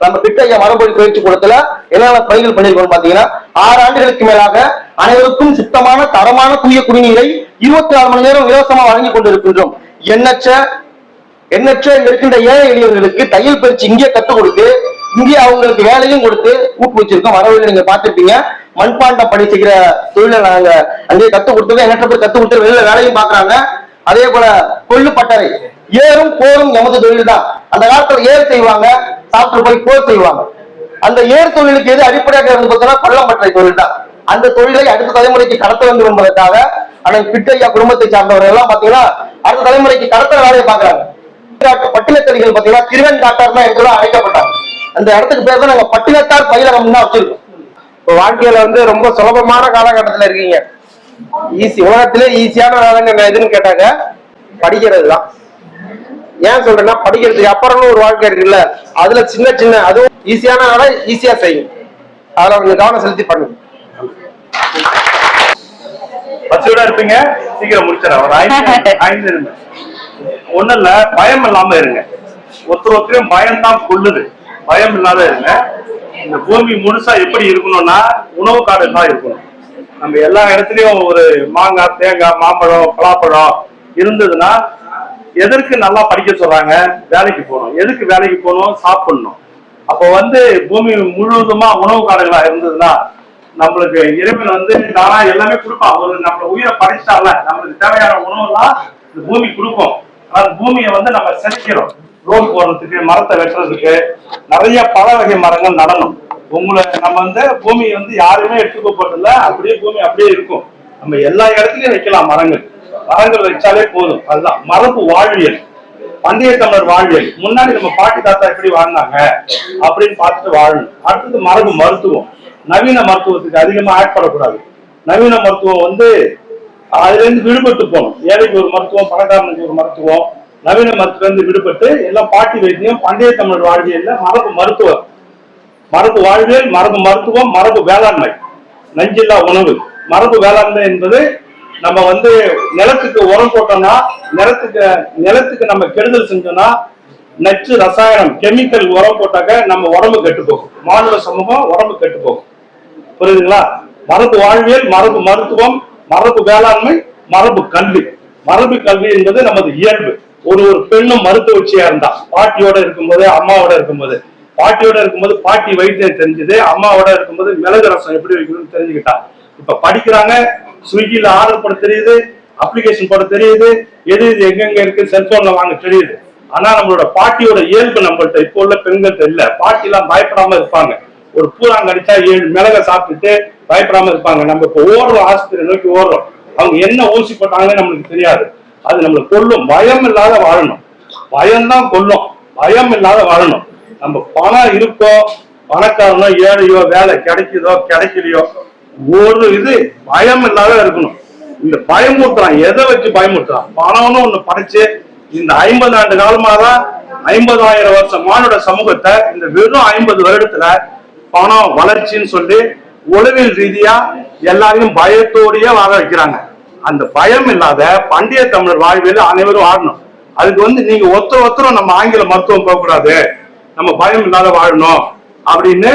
நம்ம பிட்டையா மரபொழி பயிற்சி கூடத்துல என்னென்ன பணிகள் பண்ணியிருக்கோம் பாத்தீங்கன்னா ஆறு ஆண்டுகளுக்கு மேலாக அனைவருக்கும் சுத்தமான தரமான தூய குடிநீரை இருபத்தி நாலு மணி நேரம் இலவசமா வழங்கி கொண்டிருக்கின்றோம். எண்ணற்ற எண்ணற்ற இங்க இருக்கின்ற ஏழை எளியவர்களுக்கு தையல் பயிற்சி இங்கே கற்றுக் கொடுத்து இங்கே அவங்களுக்கு வேலையும் கொடுத்து ஊக்குவிச்சிருக்கோம். வரவில்லை நீங்க பாத்துருப்பீங்க மண்பாண்டம் பணி செய்கிற தொழிலை நாங்க அங்கேயே கத்துக் கொடுத்தது எண்ணற்ற பேர் கத்து கொடுத்து வெளியில வேலையும் பாக்குறாங்க அதே போல கொள்ளு பட்டறை. ஏறும் போரும் எமது தொழில் தான் அந்த காலத்துல ஏர் செய்வாங்க சாப்பிட்டு போய் போர் செய்வாங்க. அந்த ஏர் தொழிலுக்கு எது அடிப்படையாக இருந்து பார்த்தோம்னா பள்ளம் தொழில் தான் அந்த தொழிலை அடுத்த தலைமுறைக்கு கடத்த வேண்டும் என்பதற்காக அண்ணன் பிட்டையா குடும்பத்தை சார்ந்தவர்கள் எல்லாம் பாத்தீங்கன்னா அடுத்த தலைமுறைக்கு கடத்துற வேலையை பாக்குறாங்க டாக்டர் பட்டினத்தடிகள் பாத்தீங்கன்னா திருவன் டாக்டர் அழைக்கப்பட்டாங்க. அந்த இடத்துக்கு பேர் தான் நாங்க பட்டினத்தார் பயிலகம் தான் வச்சிருக்கோம். இப்போ வாழ்க்கையில வந்து ரொம்ப சுலபமான காலகட்டத்துல இருக்கீங்க. ஈஸி உலகத்திலே ஈஸியான வேலைன்னு எதுன்னு கேட்டாங்க படிக்கிறது தான் ஏன் சொல்றேன்னா படிக்கிறதுக்கு அப்புறம்னு ஒரு வாழ்க்கை இருக்குல்ல அதுல சின்ன சின்ன அதுவும் ஈஸியான வேலை ஈஸியா செய்யும். அதுல கொஞ்சம் கவனம் செலுத்தி பண்ணுங்க. பசியோட இருப்பீங்க. சீக்கிரம் முடிச்சிடறேன் ஒரு ஐந்து ஐந்து நிமிடம். ஒண்ணும் இல்ல பயம் இல்லாம இருங்க. ஒருத்தர் ஒருத்தரையும் பயம் தான் கொள்ளுது. பயம் இல்லாத இருங்க. இந்த பூமி முழுசா எப்படி இருக்கணும்னா உணவு காடு தான் இருக்கணும். நம்ம எல்லா இடத்துலயும் ஒரு மாங்காய் தேங்காய் மாம்பழம் பலாப்பழம் இருந்ததுன்னா எதற்கு நல்லா படிக்க சொல்றாங்க? வேலைக்கு போகணும். எதுக்கு வேலைக்கு போகணும்? சாப்பிடணும். அப்போ வந்து பூமி முழுவதுமா உணவு காடுகளா இருந்ததுன்னா நம்மளுக்கு இறைவன் வந்து தானா எல்லாமே கொடுப்பான். ஒரு நம்ம உயிரை படைச்சால நம்மளுக்கு தேவையான உணவுலாம் இந்த பூமி கொடுக்கும். ஆனா பூமியை வந்து நம்ம செதுக்கிறோம் ரோடு போடுறதுக்கு மரத்தை வெட்டுறதுக்கு நிறைய பல வகை மரங்கள் நடணும். உங்களை நம்ம வந்து பூமியை வந்து யாருமே எடுத்துக்க போறதில்ல. அப்படியே பூமி அப்படியே இருக்கும். நம்ம எல்லா இடத்துலயும் வைக்கலாம் மரங்கள். மரங்கள் வச்சாலே போதும். அதுதான். மரபு வாழ்வியல். பண்டைய தமிழர் வாழ்வியல். முன்னாடி நம்ம பாட்டி தாத்தா எப்படி வாழ்ந்தாங்க அப்படின்னு பார்த்துட்டு வாழணும். அடுத்தது மரபு மருத்துவம். நவீன மருத்துவத்துக்கு அதிகமா ஆட்படக்கூடாது. நவீன மருத்துவம் வந்து அதுல இருந்து விடுபட்டு போகணும். ஏழைக்கு ஒரு மருத்துவம் பணக்காரனுக்கு ஒரு மருத்துவம். நவீன மருத்துவம் இருந்து விடுபட்டு எல்லாம் பாட்டி வைத்தியம் பண்டைய தமிழர் வாழ்வியல்ல மரபு மருத்துவம். மரபு வாழ்வியல் மரபு மருத்துவம் மரபு வேளாண்மை. நஞ்சில்லா உணவு. மரபு வேளாண்மை என்பது நம்ம வந்து நிலத்துக்கு உரம் போட்டோம்னா நிலத்துக்கு நிலத்துக்கு நம்ம கெடுதல் செஞ்சோம்னா நச்சு ரசாயனம் கெமிக்கல் உரம் போட்டாக்க நம்ம உடம்பு கெட்டு போகும். மாணவ சமூகம் உடம்பு கெட்டு போகும். புரியுதுங்களா? மரபு வாழ்வியல் மரபு மருத்துவம் மரபு வேளாண்மை மரபு கல்வி. மரபு கல்வி என்பது நமது இயல்பு. ஒரு ஒரு பெண்ணும் மருத்துவச்சியா இருந்தா பாட்டியோட இருக்கும்போது அம்மாவோட இருக்கும்போது. பாட்டியோட இருக்கும்போது பாட்டி வைத்தியம் தெரிஞ்சது அம்மாவோட இருக்கும்போது மிளகு ரசம் எப்படி வைக்கணும்னு தெரிஞ்சுக்கிட்டா. இப்ப படிக்கிறாங்க ஸ்விக்கில ஆர்டர் போட தெரியுது அப்ளிகேஷன் போட தெரியுது எது இது எங்கெங்க இருக்கு செல்போன்ல வாங்க தெரியுது. ஆனா நம்மளோட பாட்டியோட இயல்பு நம்மள்ட்ட இப்போ உள்ள பெண்கள்ட்ட இல்ல பாட்டி எல்லாம் பயப்படாம இருப்பாங்க. ஒரு பூராங்க அடிச்சா ஏழு மிளகை சாப்பிட்டுட்டு பயப்படாம இருப்பாங்க. நம்ம இப்போ ஓடுறோம் ஆஸ்பத்திரி நோக்கி ஓடுறோம். அவங்க என்ன ஊசி போட்டாங்கன்னு நம்மளுக்கு தெரியாது. அது நம்மளை கொல்லும். பயம் இல்லாத வாழணும். பயம்தான் கொல்லும். பயம் இல்லாத வாழணும். நம்ம பணம் இருக்கோ பணக்காரனோ ஏழையோ வேலை கிடைக்குதோ கிடைக்கலையோ ஒரு இது பயம் இல்லாத இருக்கணும். இந்த பயமுறுத்துறான். எதை வச்சு பயமுறுத்துறான்? பணம்னு ஒண்ணு படைச்சு இந்த ஐம்பது ஆண்டு காலமா தான் ஐம்பதாயிரம் வருஷம் மானுட சமூகத்தை இந்த வெறும் ஐம்பது வருடத்துல பணம் வளர்ச்சின்னு சொல்லி உளவில் ரீதியா எல்லாரையும் பயத்தோடயே வாழ வைக்கிறாங்க. அந்த பயம் இல்லாத பண்டைய தமிழர் வாழ்வில் அனைவரும் வாழணும். அதுக்கு வந்து நீங்க ஒருத்தர் ஒருத்தரும் நம்ம ஆங்கில மருத்துவம் போகக்கூடாது. நம்ம பயம் இல்லாத வாழணும் அப்படின்னு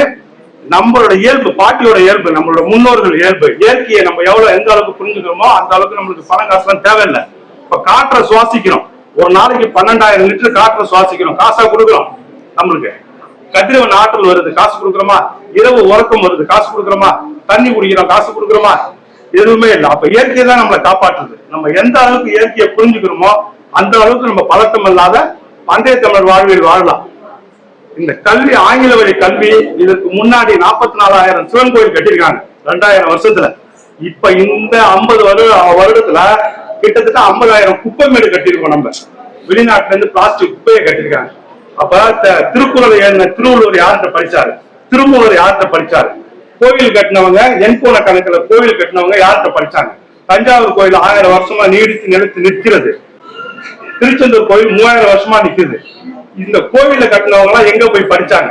நம்மளோட இயல்பு பாட்டியோட இயல்பு நம்மளோட முன்னோர்கள் இயல்பு. இயற்கையை நம்ம எவ்வளவு எந்த அளவுக்கு புரிஞ்சுக்கிறோமோ அந்த அளவுக்கு நம்மளுக்கு பணம் காசுலாம் தேவையில்லை. இப்ப காற்றை சுவாசிக்கிறோம். ஒரு நாளைக்கு பன்னெண்டாயிரம் லிட்டர் காற்றை சுவாசிக்கிறோம். காசா கொடுக்குறோம் நம்மளுக்கு. கதிரவன் ஆற்றல் வருது காசு கொடுக்குறோமா? இரவு உறக்கம் வருது காசு கொடுக்குறோமா? தண்ணி குடிக்கிறோம் காசு கொடுக்குறோமா? எதுவுமே இல்லை. அப்ப இயற்கை தான் நம்மளை காப்பாற்றுது. நம்ம எந்த அளவுக்கு இயற்கையை புரிஞ்சுக்கிறோமோ அந்த அளவுக்கு நம்ம பழக்கம் இல்லாத பண்டைய தமிழர் வாழ்வில் வாழலாம். இந்த கல்வி ஆங்கில வழி கல்வி இதற்கு முன்னாடி நாற்பத்தி நாலாயிரம் சிவன் கோயில் கட்டியிருக்காங்க ரெண்டாயிரம் வருஷத்துல. இப்ப இந்த ஐம்பது வருட வருடத்துல கிட்டத்தட்ட ஐம்பதாயிரம் குப்பை மேடு கட்டியிருக்கோம் நம்ம. வெளிநாட்டுல இருந்து பிளாஸ்டிக் குப்பையை கட்டியிருக்காங்க. அப்ப த- திருக்குறளை எழுதின திருவள்ளுவர் யார்கிட்ட படிச்சாரு? திருமூலர் யார்கிட்ட படிச்சாரு? கோவில் கட்டினவங்க எண்போன கணக்குல கோவில் கட்டினவங்க யார்கிட்ட படிச்சாங்க? தஞ்சாவூர் கோயில் ஆயிரம் வருஷமா நீடித்து நிலைத்து நிற்கிறது. திருச்செந்தூர் கோயில் மூவாயிரம் வருஷமா நிக்குது இந்த கோவில கட்டினவங்க எல்லாம் எங்க போய் படிச்சாங்க?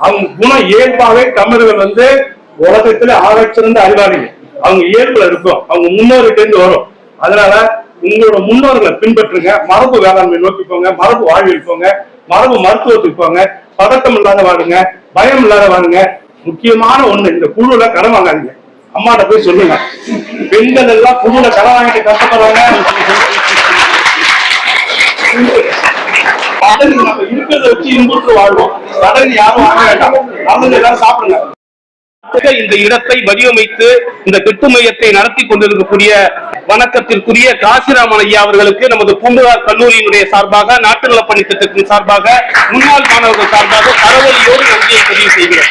அவங்க குணம் இயல்பாவே தமிழர்கள் வந்து உலகத்துல ஆராய்ச்சிருந்து அறிவாளிங்க அவங்க இயல்புல இருக்கும். அவங்க முன்னோர்கிட்ட இருந்து வரும். அதனால உங்களோட முன்னோர்களை பின்பற்றுங்க. மரபு வேளாண்மை நோக்கி போங்க. மரபு வாழ்வில் போங்க. மரபு மருத்துவத்துக்கு போங்க. பதட்டம் இல்லாத வாழுங்க. பயம் இல்லாத வாழுங்க. முக்கியமான ஒண்ணு இந்த குழுல கடன் வாங்காதீங்க. அம்மாட்ட போய் சொல்லுங்க. பெண்கள் எல்லாம் குழுல கடன் வாங்கிட்டு கஷ்டப்படுறாங்க. கடன் நம்ம இருக்கிறத வச்சு இன்புற்று வாழ்வோம். கடன் யாரும் வாங்க வேண்டாம். அவங்க எல்லாரும் சாப்பிடுங்க. இந்த இடத்தை வடிவமைத்து இந்த கெட்டு மையத்தை நடத்தி கொண்டிருக்கக்கூடிய வணக்கத்திற்குரிய காசிராமன் ஐயா அவர்களுக்கு நமது பூம்புகார் கல்லூரியினுடைய சார்பாக நாட்டு நலப்பணி திட்டத்தின் சார்பாக முன்னாள் மாணவர்கள் சார்பாக பரவலியோடு நன்றியை பதிவு செய்கிறேன்